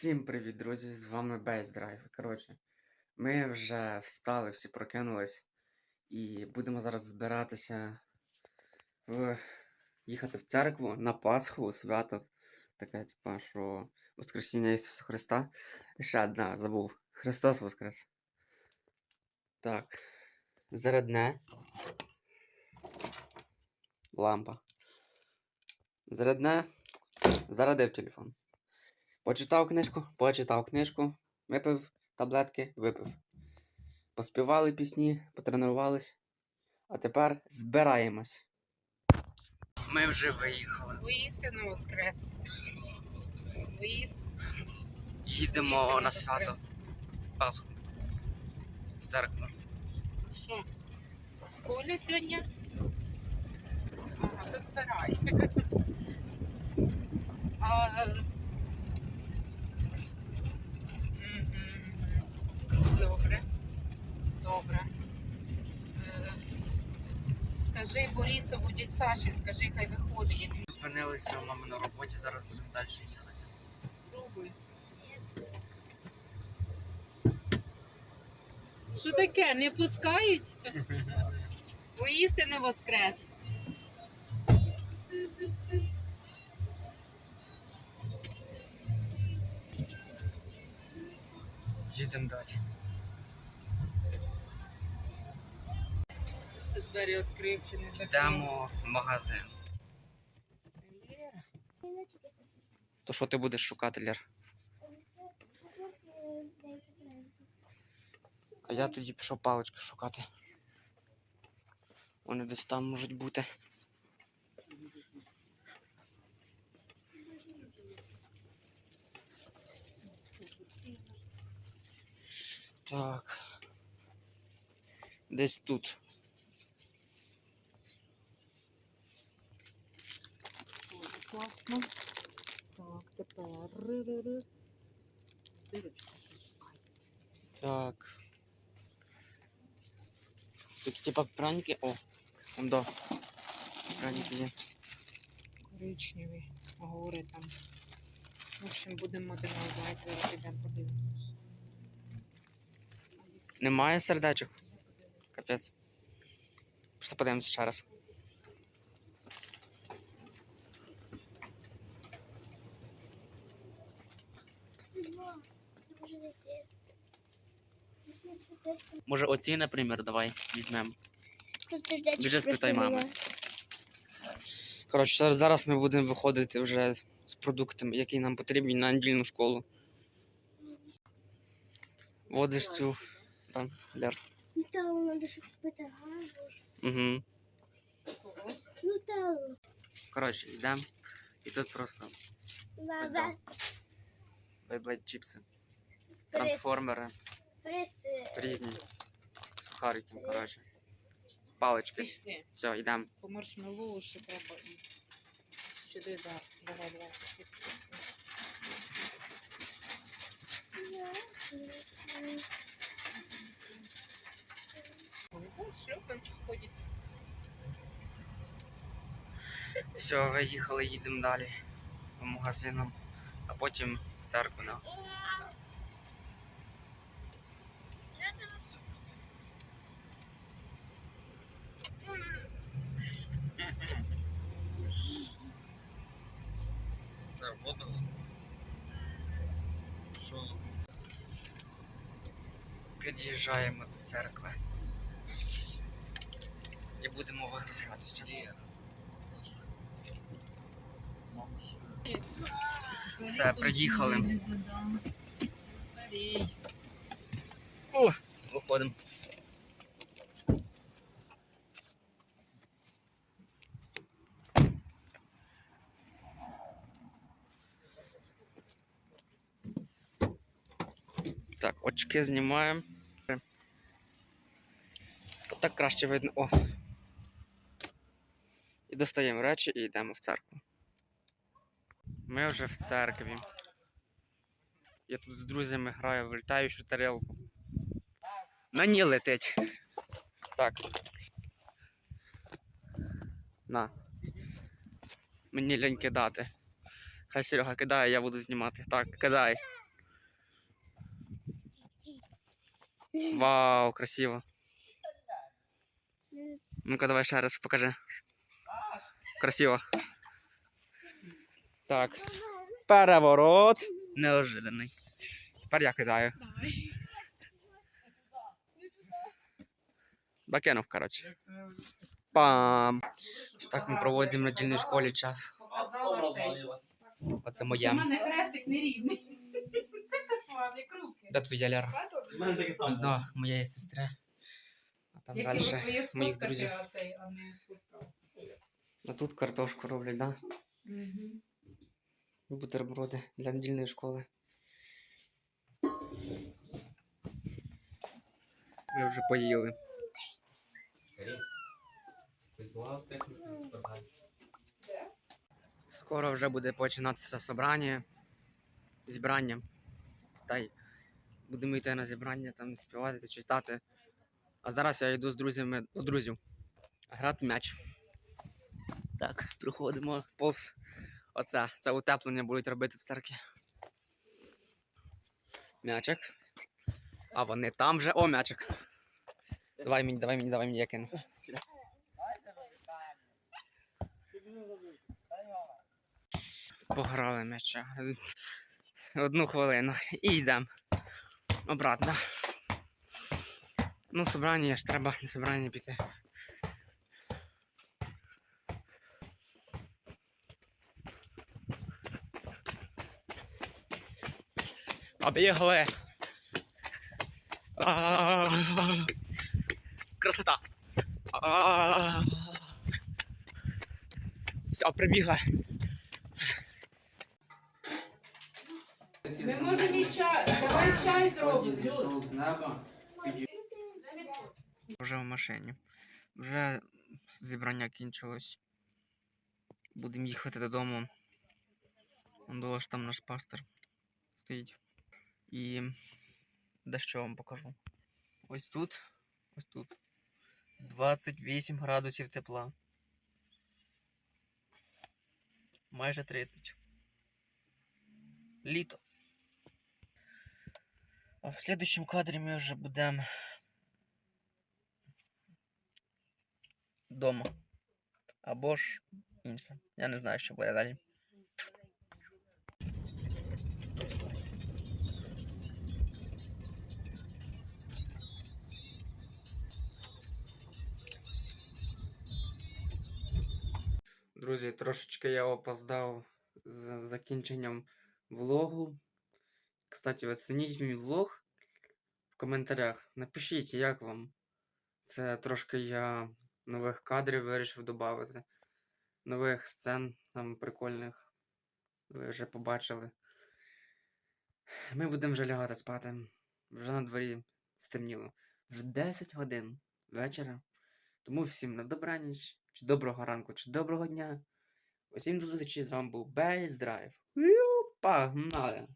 Всім привіт, друзі! З вами Drive. Коротше, ми вже встали, всі прокинулись і будемо зараз збиратися в... їхати в церкву на Пасху, свято. Таке, типа, що Воскресіння Ісуса Христа. Ще одна забув. Христос Воскрес. Так. Зарядне. Лампа. Зарядне. Зарядив телефон. Почитав книжку, почитав книжку, випив таблетки, випив. Поспівали пісні, потренувались. А тепер збираємось. Ми вже виїхали. Воістину воскрес. Воїст... Їдемо воістину на свято. Пасху. В церкву. Що? Коля сьогодні? Ага, то збирай. А... Добре. Е, Скажи Борисову, дід Саші, скажи, хай виходить. Зупинилися у мами на роботі, зараз будемо далі їхати. Пробуй. Що таке? Не пускають? Воістину воскрес. Їдемо далі. Це двері відкрив чи не закрив? Йдемо в магазин. То що ти будеш шукати, Лєр? А я тоді пішов палички шукати. Вони десь там можуть бути. Так. Десь тут. Дуже. Так, тепер. щось шукай. Так. Такі типа праники. О, там до. Праники є. Коричневі. Гори там. В общем, будемо мати на увазі, зараз підемо подивимося. Немає сердечок. Капець. Просто подивимося ще раз. Може оці, наприклад, давай візьмемо. Біжи спитай мами. Коротше, зараз- ми будемо виходити вже з продуктами, які нам потрібні на недільну школу. Водиш цю. Там, ляр. Нутеллу надо, щоб купити. Угу. Нутеллу. Коротше, йдемо. І тут просто Ось Баба. Бейблейд чіпси. Трансформери, Приз. різні сухарики, коротше. Палички. Пішли. Все, йдемо. По маршмеллоу ще треба і сюди, да. Давай, давай. Шльопанці ходять. Все, виїхали, їдемо далі по магазинам, а потім церкву. На. Все, вода. Що? Під'їжджаємо до церкви. І будемо вигружатися. Все, приїхали. О, виходимо. Так, очки знімаємо. Так краще видно. О. І достаємо речі і йдемо в церкву. Ми вже в церкві. Я тут з друзями граю в літаючу На ні летить. Так. На. Мені лень кидати. Хай Серега кидає, я буду знімати. Так, кидай. Вау, красиво. Ну-ка давай ще раз покажи. Красиво. Так. Переворот. Неожиданний. Тепер я кидаю. Докинув, коротше. Пам. Ось так ми проводимо на дільній школі час. Показала цей. У мене хрестик нерівний. Це кошмар, як руки. Де твоя Ляра? Ось до моєї сестри. А там Як далі моїх друзів. а тут картошку роблять, да? Мгм. Бутерброди для недільної школи. Ми вже поїли. Скоро вже буде починатися собрання. Зібрання. Та й будемо йти на зібрання, там співати та читати. А зараз я йду з друзями до друзів. Грати м'яч. Так, приходимо повз. Оце, це утеплення будуть робити в церкві. М'ячик. А вони там вже. О, м'ячик. Давай мені, давай мені, давай мені, я кину. Пограли м'яча. Одну хвилину. І йдемо. Обратно. Ну, собрання ж треба на собрання піти. Побігли. Красота. Все, прибігла. Ми можемо і чай. Давай чай зробимо. Вже в машині. Вже зібрання кінчилось. Будемо їхати додому. Он ж там наш пастор стоїть. І дещо вам покажу. Ось тут, ось тут. 28 градусів тепла. Майже 30. Літо. В следующем кадрі ми вже будемо дома. Або ж інше. Я не знаю, що буде далі. Друзі, трошечки я опоздав з закінченням влогу. Кстати, оцініть мій влог в коментарях. Напишіть, як вам. Це трошки я нових кадрів вирішив додати. Нових сцен там прикольних. Ви вже побачили. Ми будемо вже лягати спати. Вже на дворі стемніло. Вже 10 годин вечора. Тому всім на добраніч, чи доброго ранку, чи доброго дня. Усім до зустрічі з вами був Бейс Драйв. Погнали!